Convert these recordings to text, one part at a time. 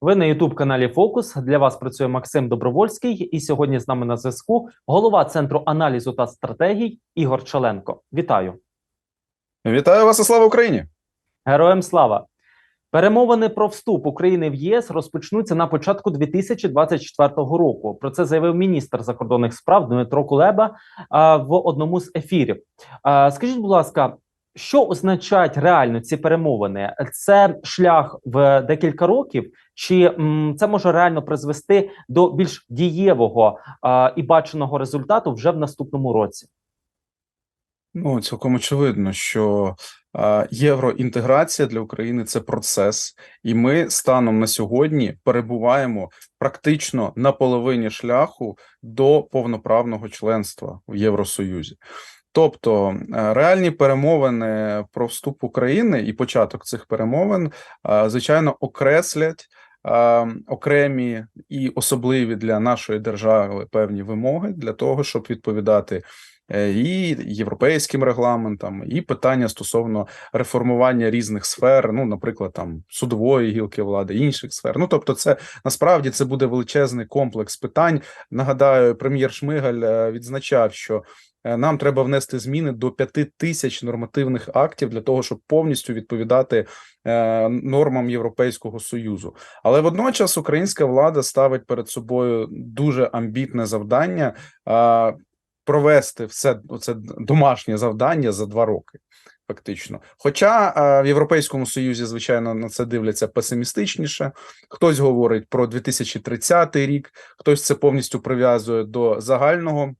Ви на Ютуб каналі Фокус. Для вас працює Максим Добровольський, і сьогодні з нами на зв'язку голова центру аналізу та стратегій Ігор Чаленко. Вітаю, Вітаю вас і слава Україні! героям слава! Перемовини про вступ України в ЄС розпочнуться на початку 2024 року. Про це заявив міністр закордонних справ Дмитро Кулеба а, в одному з ефірів. А, скажіть, будь ласка, що означають реально ці перемовини? Це шлях в декілька років, чи це може реально призвести до більш дієвого і баченого результату вже в наступному році? Ну, цілком очевидно, що євроінтеграція для України це процес, і ми станом на сьогодні перебуваємо практично на половині шляху до повноправного членства в Євросоюзі. Тобто е, реальні перемовини про вступ України і початок цих перемовин, е, звичайно, окреслять е, окремі і особливі для нашої держави певні вимоги для того, щоб відповідати і європейським регламентам, і питання стосовно реформування різних сфер, ну, наприклад, там судової гілки влади, інших сфер. Ну тобто, це насправді це буде величезний комплекс питань. Нагадаю, прем'єр Шмигаль відзначав, що нам треба внести зміни до п'яти тисяч нормативних актів для того, щоб повністю відповідати е, нормам Європейського союзу. Але водночас українська влада ставить перед собою дуже амбітне завдання е, провести все це домашнє завдання за два роки. Фактично, хоча е, в Європейському Союзі, звичайно, на це дивляться песимістичніше. Хтось говорить про 2030 рік, хтось це повністю прив'язує до загального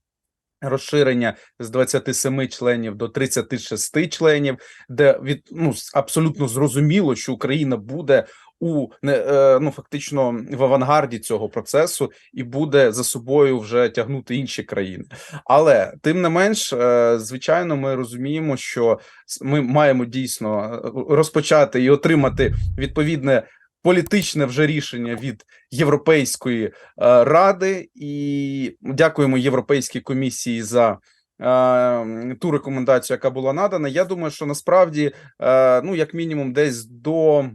розширення з 27 членів до 36 членів, де від ну абсолютно зрозуміло, що Україна буде у не е, ну фактично в авангарді цього процесу і буде за собою вже тягнути інші країни. Але тим не менш, е, звичайно, ми розуміємо, що ми маємо дійсно е, розпочати і отримати відповідне. Політичне вже рішення від Європейської е, ради, і дякуємо Європейській комісії за е, ту рекомендацію, яка була надана. Я думаю, що насправді, е, ну як мінімум, десь до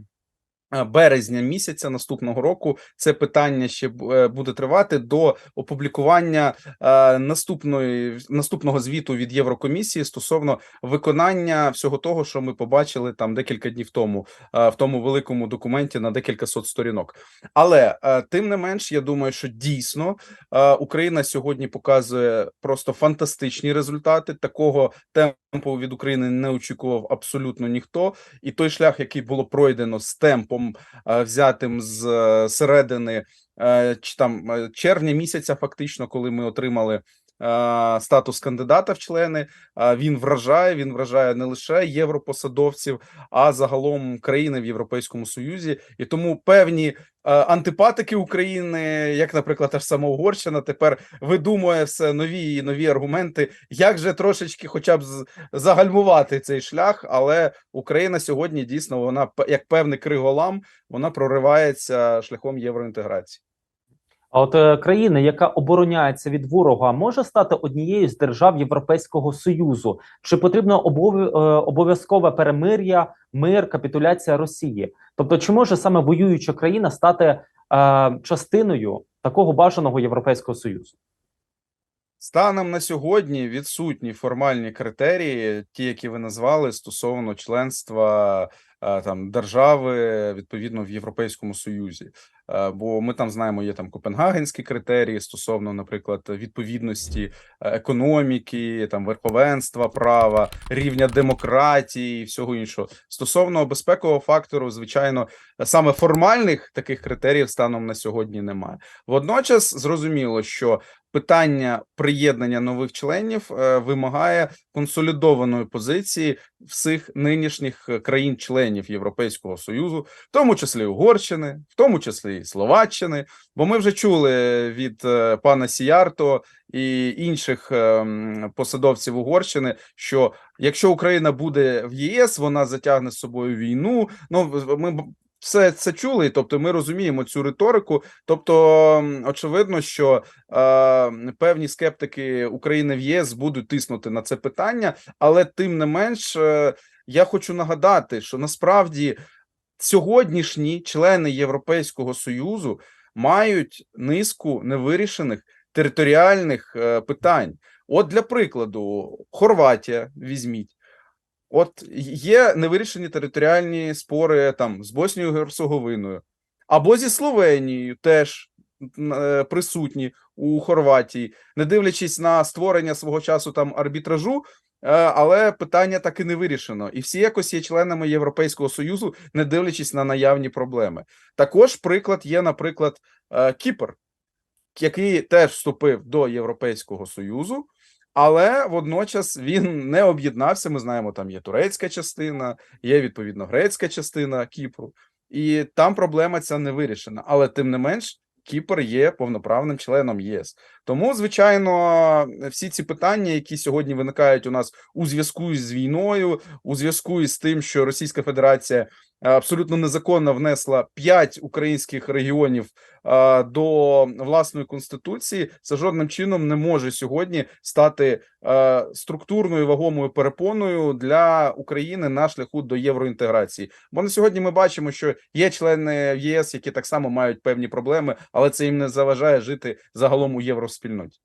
березня місяця наступного року це питання ще е, буде тривати до опублікування е, наступної наступного звіту від Єврокомісії стосовно виконання всього того, що ми побачили там декілька днів тому е, в тому великому документі на декілька сот сторінок. Але е, тим не менш, я думаю, що дійсно е, Україна сьогодні показує просто фантастичні результати. Такого темпу від України не очікував абсолютно ніхто. І той шлях, який було пройдено з темпом, е, взятим з е, середини е, чи там червня місяця, фактично, коли ми отримали. Е, Статус кандидата в члени е, він вражає. Він вражає не лише європосадовців, а загалом країни в Європейському Союзі. І тому певні е, антипатики України, як, наприклад, та ж сама Угорщина, тепер видумує все нові і нові аргументи, як же трошечки, хоча б загальмувати цей шлях. Але Україна сьогодні дійсно вона як певний криголам, вона проривається шляхом євроінтеграції. А от е, країна, яка обороняється від ворога, може стати однією з держав Європейського союзу. Чи потрібно е, обов'язкове перемир'я, мир, капітуляція Росії? Тобто, чи може саме воююча країна стати е, частиною такого бажаного Європейського союзу? Станом на сьогодні відсутні формальні критерії, ті, які ви назвали стосовно членства е, там держави відповідно в Європейському Союзі. Е, Бо ми там знаємо, є там копенгагенські критерії стосовно, наприклад, відповідності е, економіки, там верховенства права, рівня демократії і всього іншого. Стосовно безпекового фактору, звичайно, саме формальних таких критеріїв станом на сьогодні немає. Водночас зрозуміло, що питання приєднання нових членів е, вимагає консолідованої позиції всіх нинішніх країн-членів Європейського союзу, в тому числі Угорщини, в тому числі і Словаччини. Бо ми вже чули від е, пана Сіярто і інших е, посадовців Угорщини, що якщо Україна буде в єС, вона затягне з собою війну. Ну ми все це чули, тобто ми розуміємо цю риторику. Тобто, очевидно, що е, певні скептики України в ЄС будуть тиснути на це питання, але тим не менш, е, я хочу нагадати, що насправді сьогоднішні члени Європейського Союзу мають низку невирішених територіальних е, питань. От для прикладу, Хорватія візьміть. От є невирішені територіальні спори там з Боснією Герцеговиною, або зі Словенією теж е, присутні у Хорватії, не дивлячись на створення свого часу там арбітражу, але питання так і не вирішено. І всі якось є членами Європейського Союзу, не дивлячись на наявні проблеми. Також приклад є, наприклад, е, Кіпр, який теж вступив до Європейського Союзу. Але водночас він не об'єднався. Ми знаємо, там є турецька частина, є відповідно грецька частина Кіпру, і там проблема ця не вирішена. Але тим не менш, Кіпр є повноправним членом ЄС. Тому, звичайно, всі ці питання, які сьогодні виникають у нас у зв'язку з війною, у зв'язку із тим, що Російська Федерація абсолютно незаконно внесла п'ять українських регіонів до власної конституції, це жодним чином не може сьогодні стати структурною вагомою перепоною для України на шляху до євроінтеграції. Бо на сьогодні ми бачимо, що є члени ЄС, які так само мають певні проблеми, але це їм не заважає жити загалом у євроспільноті.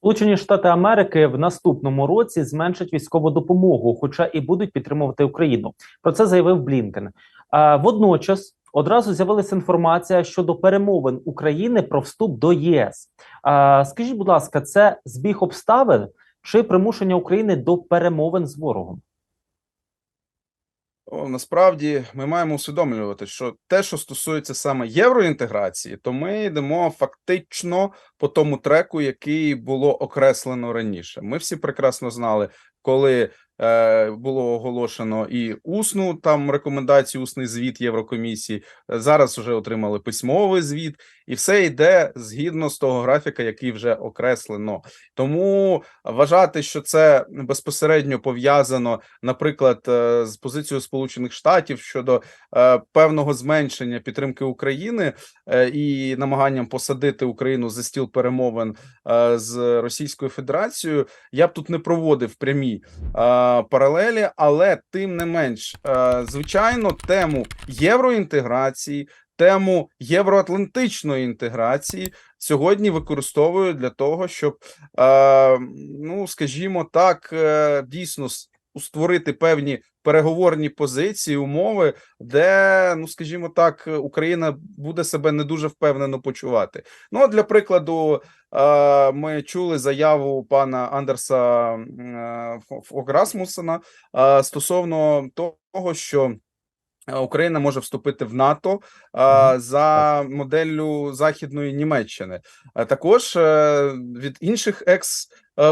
Сполучені Штати Америки в наступному році зменшать військову допомогу, хоча і будуть підтримувати Україну. Про це заявив Блінкен. А водночас одразу з'явилася інформація щодо перемовин України про вступ до ЄС. А, скажіть, будь ласка, це збіг обставин чи примушення України до перемовин з ворогом? О, насправді ми маємо усвідомлювати, що те, що стосується саме євроінтеграції, то ми йдемо фактично по тому треку, який було окреслено раніше. Ми всі прекрасно знали, коли було оголошено і усну там рекомендацію, усний звіт Єврокомісії. е, Зараз вже отримали письмовий звіт, і все йде згідно з того графіка, який вже окреслено. Тому вважати, що це безпосередньо пов'язано наприклад, е, з позицією Сполучених Штатів щодо е, певного зменшення підтримки України е, і намаганням посадити Україну за стіл перемовин е, з Російською Федерацією, я б тут не проводив прямі е, паралелі, але тим не менш, е, звичайно, тему євроінтеграції. Тему євроатлантичної інтеграції сьогодні використовують для того, щоб е, ну скажімо так, е, дійсно створити певні переговорні позиції, умови, де, ну скажімо так, Україна буде себе не дуже впевнено почувати. Ну, для прикладу, е, ми чули заяву пана Андерса Ограсмусена е, стосовно того, що. Е, Україна може вступити в НАТО е, за моделлю Західної Німеччини. А також е, від інших екс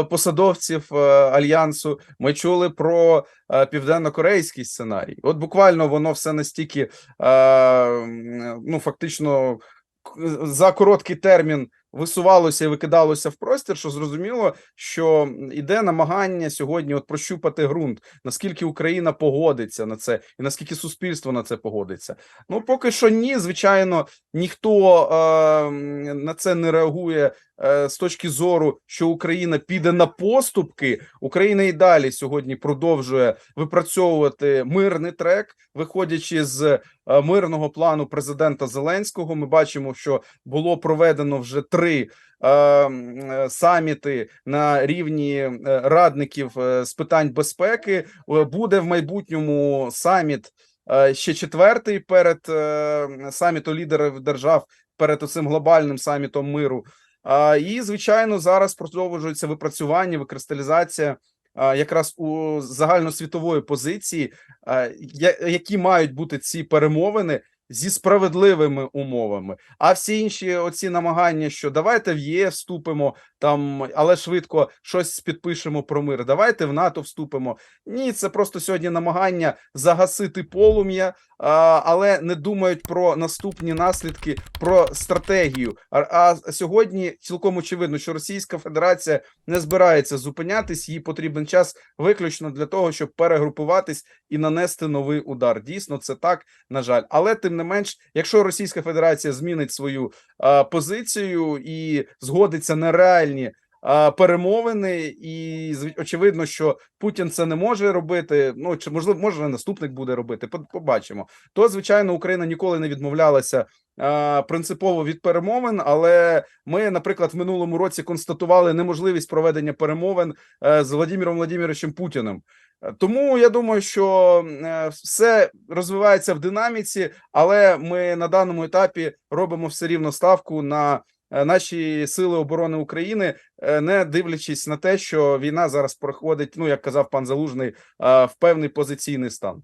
посадовців альянсу ми чули про південно-корейський сценарій. От буквально воно все настільки ну фактично за короткий термін висувалося і викидалося в простір, що зрозуміло, що іде намагання сьогодні от прощупати ґрунт, наскільки Україна погодиться на це, і наскільки суспільство на це погодиться. Ну поки що ні, звичайно, ніхто е, на це не реагує з точки зору, що Україна піде на поступки. Україна і далі сьогодні продовжує випрацьовувати мирний трек, виходячи з е, мирного плану президента Зеленського. Ми бачимо, що було проведено вже три. е, е, Саміти на рівні е, радників е, з питань безпеки Е, буде в майбутньому саміт е, ще четвертий перед е, самітом лідерів держав перед цим глобальним самітом миру. І звичайно, зараз продовжується випрацювання, викристалізація якраз у загальносвітової позиції, які мають бути ці перемовини зі справедливими умовами. А всі інші оці намагання, що давайте в ЄС вступимо там, але швидко щось підпишемо про мир. Давайте в НАТО вступимо. Ні, це просто сьогодні намагання загасити полум'я, але не думають про наступні наслідки, про стратегію. А, сьогодні цілком очевидно, що Російська Федерація не збирається зупинятись. Їй потрібен час виключно для того, щоб перегрупуватись і нанести новий удар. Дійсно, це так, на жаль. Але тим не менш, якщо Російська Федерація змінить свою позицію і згодиться на реальні перемовини, і очевидно, що Путін це не може робити. Ну чи можливо, може наступник буде робити. Побачимо. То звичайно, Україна ніколи не відмовлялася принципово від перемовин. Але ми, наприклад, в минулому році констатували неможливість проведення перемовин е, з Владимиром Владимировичем Путіним. Тому я думаю, що е, все розвивається в динаміці, але ми на даному етапі робимо все рівно ставку на наші сили оборони України, е, не дивлячись на те, що війна зараз проходить, ну як казав пан Залужний, е, в певний позиційний стан.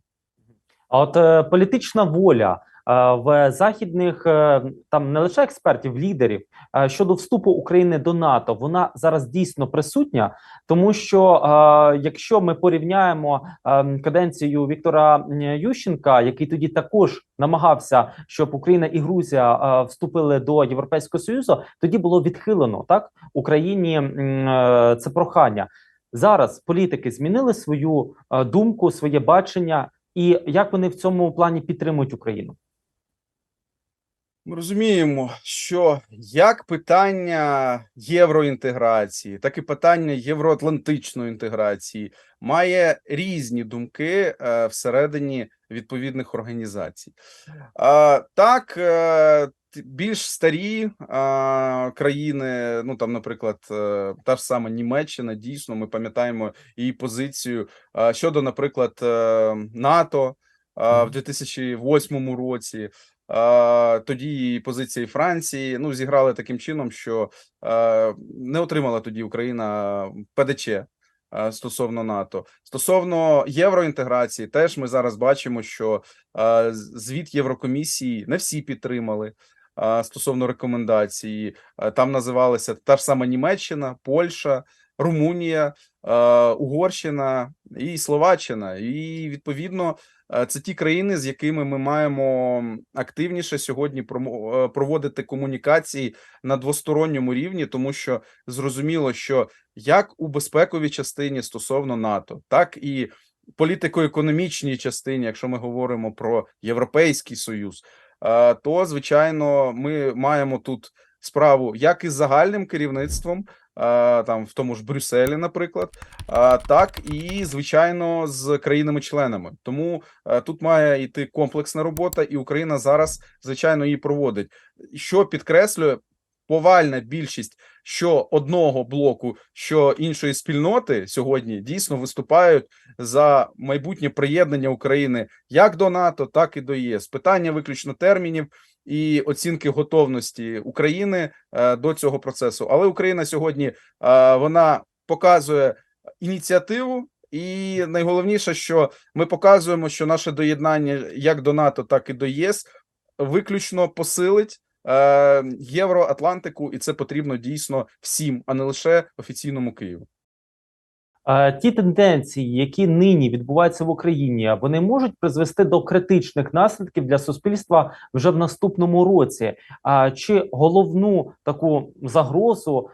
А от е, політична воля е, в західних е, там не лише експертів, лідерів е, щодо вступу України до НАТО, вона зараз дійсно присутня, тому що е, якщо ми порівняємо е, каденцію Віктора Ющенка, який тоді також намагався, щоб Україна і Грузія е, вступили до Європейського союзу, тоді було відхилено так Україні е, це прохання. Зараз політики змінили свою е, думку, своє бачення, і як вони в цьому плані підтримують Україну? Ми розуміємо, що як питання євроінтеграції, так і питання євроатлантичної інтеграції має різні думки е, всередині відповідних організацій. Так, е, більш старі країни, ну там, наприклад, е, та ж сама Німеччина, дійсно, ми пам'ятаємо її позицію щодо, наприклад, НАТО в Мгм. 2008 році. Тоді позиції Франції ну зіграли таким чином, що не отримала тоді Україна ПДЧ стосовно НАТО. Стосовно євроінтеграції, теж ми зараз бачимо, що звіт Єврокомісії не всі підтримали. Стосовно рекомендації, там називалися та ж сама Німеччина, Польща, Румунія, е, Угорщина і Словаччина. І відповідно Е, Це ті країни, з якими ми маємо активніше сьогодні е, проводити комунікації на двосторонньому рівні, тому що зрозуміло, що як у безпековій частині стосовно НАТО, так і політико-економічній частині, якщо ми говоримо про Європейський Союз, то звичайно ми маємо тут справу як із загальним керівництвом, там в тому ж Брюсселі, наприклад, так і звичайно з країнами-членами. Тому е, тут має йти комплексна робота, і Україна зараз звичайно її проводить. Що підкреслює повальна більшість що одного блоку, що іншої спільноти сьогодні дійсно виступають за майбутнє приєднання України як до НАТО, так і до ЄС. Питання виключно термінів і оцінки готовності України е, до цього процесу. Але Україна сьогодні е, вона показує ініціативу. І найголовніше, що ми показуємо, що наше доєднання як до НАТО, так і до ЄС виключно посилить е, Євроатлантику, і це потрібно дійсно всім, а не лише офіційному Києву. Е, Ті тенденції, які нині відбуваються в Україні, вони можуть призвести до критичних наслідків для суспільства вже в наступному році. А чи головну таку загрозу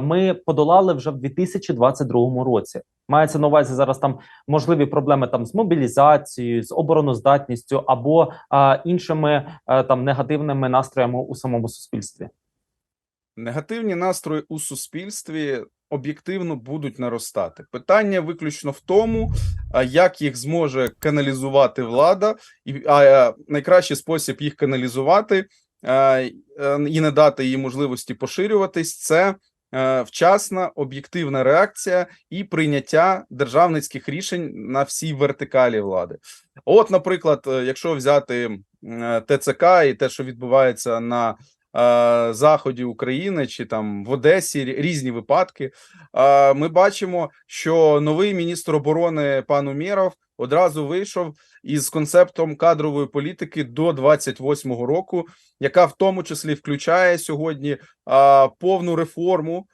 ми подолали вже в 2022 році? Мається на увазі зараз там можливі проблеми там з мобілізацією, з обороноздатністю або іншими там негативними настроями у самому суспільстві. Негативні настрої у суспільстві об'єктивно будуть наростати. Питання виключно в тому, як їх зможе каналізувати влада, і а найкращий спосіб їх каналізувати е, і не дати їй можливості поширюватись. Це е, вчасна об'єктивна реакція і прийняття державницьких рішень на всій вертикалі влади. От, наприклад, е, якщо взяти ТЦК і те, що відбувається на заході України чи там в Одесі різні випадки. Ми бачимо, що новий міністр оборони пан Умєров одразу вийшов із концептом кадрової політики до 28-го року, яка в тому числі включає сьогодні повну реформу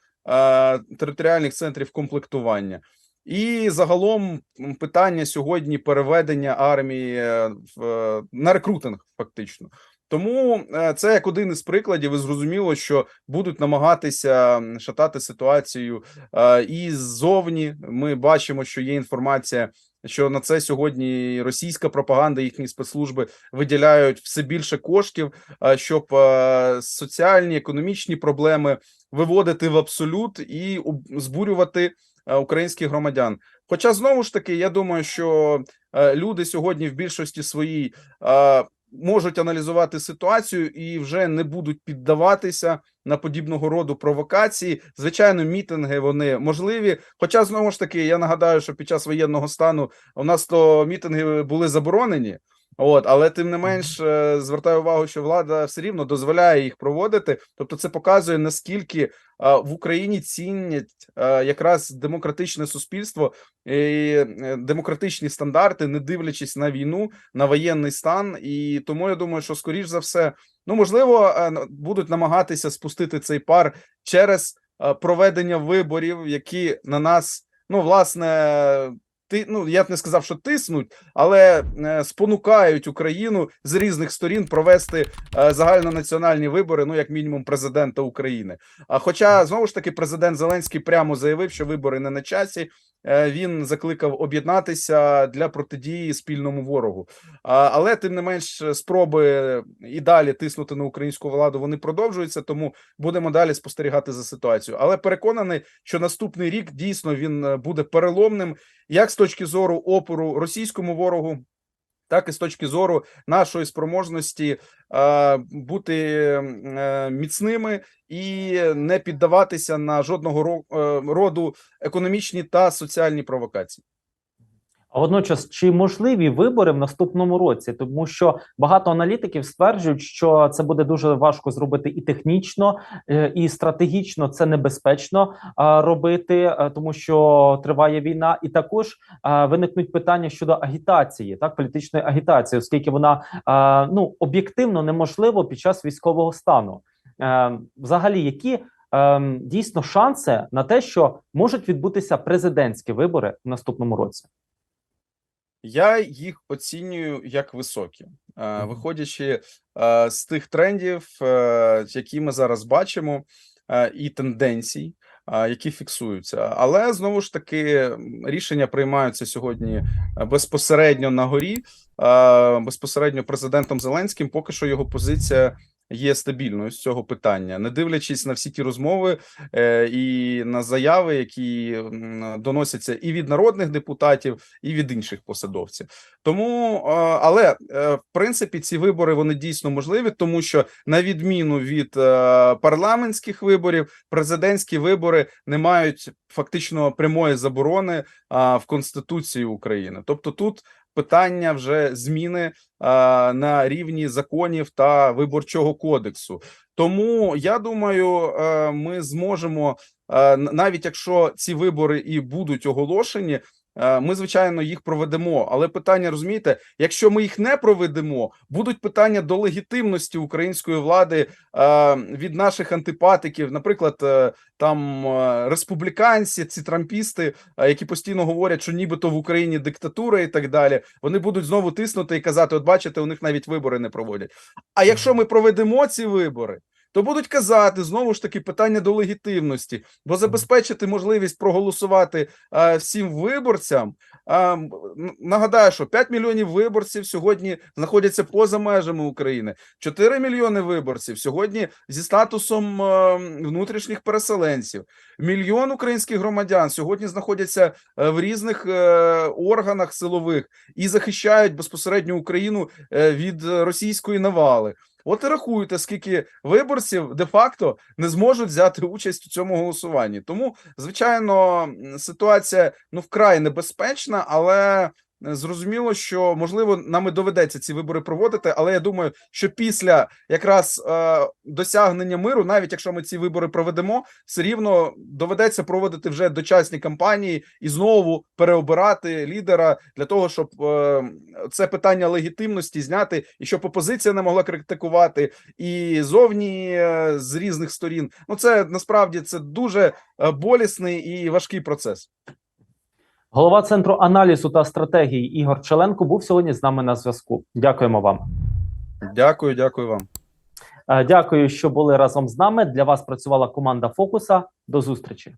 територіальних центрів комплектування. І загалом питання сьогодні переведення армії е, в на рекрутинг, фактично. Тому е, це як один із прикладів, і зрозуміло, що будуть намагатися шатати ситуацію е, і ззовні. Ми бачимо, що є інформація що на це сьогодні російська пропаганда, їхні спецслужби виділяють все більше коштів, а, щоб е, соціальні економічні проблеми виводити в абсолют і збурювати е, українських громадян. Хоча знову ж таки, я думаю, що е, люди сьогодні в більшості своїй е, можуть аналізувати ситуацію і вже не будуть піддаватися на подібного роду провокації. Звичайно, мітинги вони можливі. Хоча знову ж таки, я нагадаю, що під час воєнного стану у нас то мітинги були заборонені. От, але тим не менш е, звертаю увагу, що влада все рівно дозволяє їх проводити. Тобто, це показує наскільки е, в Україні цінять е, якраз демократичне суспільство і демократичні стандарти, не дивлячись на війну, на воєнний стан. І тому я думаю, що скоріш за все, ну можливо, будуть намагатися спустити цей пар через проведення виборів, які на нас, ну власне. Ти ну я б не сказав, що тиснуть, але е, спонукають Україну з різних сторін провести е, загальнонаціональні вибори, ну як мінімум, президента України. А хоча знову ж таки президент Зеленський прямо заявив, що вибори не на часі. Е, Він закликав об'єднатися для протидії спільному ворогу. Але тим не менш, спроби і далі тиснути на українську владу вони продовжуються. Тому будемо далі спостерігати за ситуацією. Але переконаний, що наступний рік дійсно він буде переломним, як з точки зору опору російському ворогу. Так і з точки зору нашої спроможності е, бути е, міцними і не піддаватися на жодного е, роду економічні та соціальні провокації. А водночас, чи можливі вибори в наступному році? Тому що багато аналітиків стверджують, що це буде дуже важко зробити і технічно, е, і стратегічно це небезпечно робити, е, тому що триває війна, і також виникнуть питання щодо агітації, так політичної агітації, оскільки вона ну об'єктивно неможливо під час військового стану. Е, Взагалі, які е, дійсно шанси на те, що можуть відбутися президентські вибори в наступному році? Я їх оцінюю як високі, Е, виходячи е, з тих трендів, е, які ми зараз бачимо, і тенденцій, які фіксуються. Але знову ж таки рішення приймаються сьогодні безпосередньо на горі, безпосередньо президентом Зеленським. Поки що його позиція є стабільною з цього питання, не дивлячись на всі ті розмови е, і на заяви, які доносяться і від народних депутатів, і від інших посадовців. Тому, але е, в принципі, ці вибори вони дійсно можливі, тому що на відміну від е, парламентських виборів, президентські вибори не мають фактично прямої заборони в Конституції України. Тобто, тут питання вже зміни на рівні законів та виборчого кодексу. Тому я думаю, е, ми зможемо е, навіть якщо ці вибори і будуть оголошені. Е, Ми звичайно їх проведемо, але питання розумієте, якщо ми їх не проведемо, будуть питання до легітимності української влади е, від наших антипатиків, наприклад, е, там республіканці, ці трампісти, які постійно говорять, що нібито в Україні диктатура і так далі. Вони будуть знову тиснути і казати: от бачите, у них навіть вибори не проводять. А якщо ми проведемо ці вибори, то будуть казати знову ж таки питання до легітимності, бо забезпечити можливість проголосувати е, всім виборцям. А, нагадаю, що 5 мільйонів виборців сьогодні знаходяться поза межами України. 4 мільйони виборців сьогодні зі статусом е, внутрішніх переселенців. Мільйон українських громадян сьогодні знаходяться е, в різних е, органах силових і захищають безпосередньо Україну е, від е, російської навали. От і рахуйте, скільки виборців де-факто не зможуть взяти участь у цьому голосуванні. Тому, звичайно, ситуація ну вкрай небезпечна, але зрозуміло, що можливо нам і доведеться ці вибори проводити. Але я думаю, що після якраз е, досягнення миру, навіть якщо ми ці вибори проведемо, все рівно доведеться проводити вже дочасні кампанії і знову переобирати лідера для того, щоб е, це питання легітимності зняти, і щоб опозиція не могла критикувати, і зовні е, з різних сторін. Ну це насправді це дуже е, болісний і важкий процес. Голова центру аналізу та стратегії Ігор Челенко був сьогодні з нами на зв'язку. Дякуємо вам. Дякую, дякую вам. Е, Дякую, що були разом з нами. Для вас працювала команда Фокуса. До зустрічі.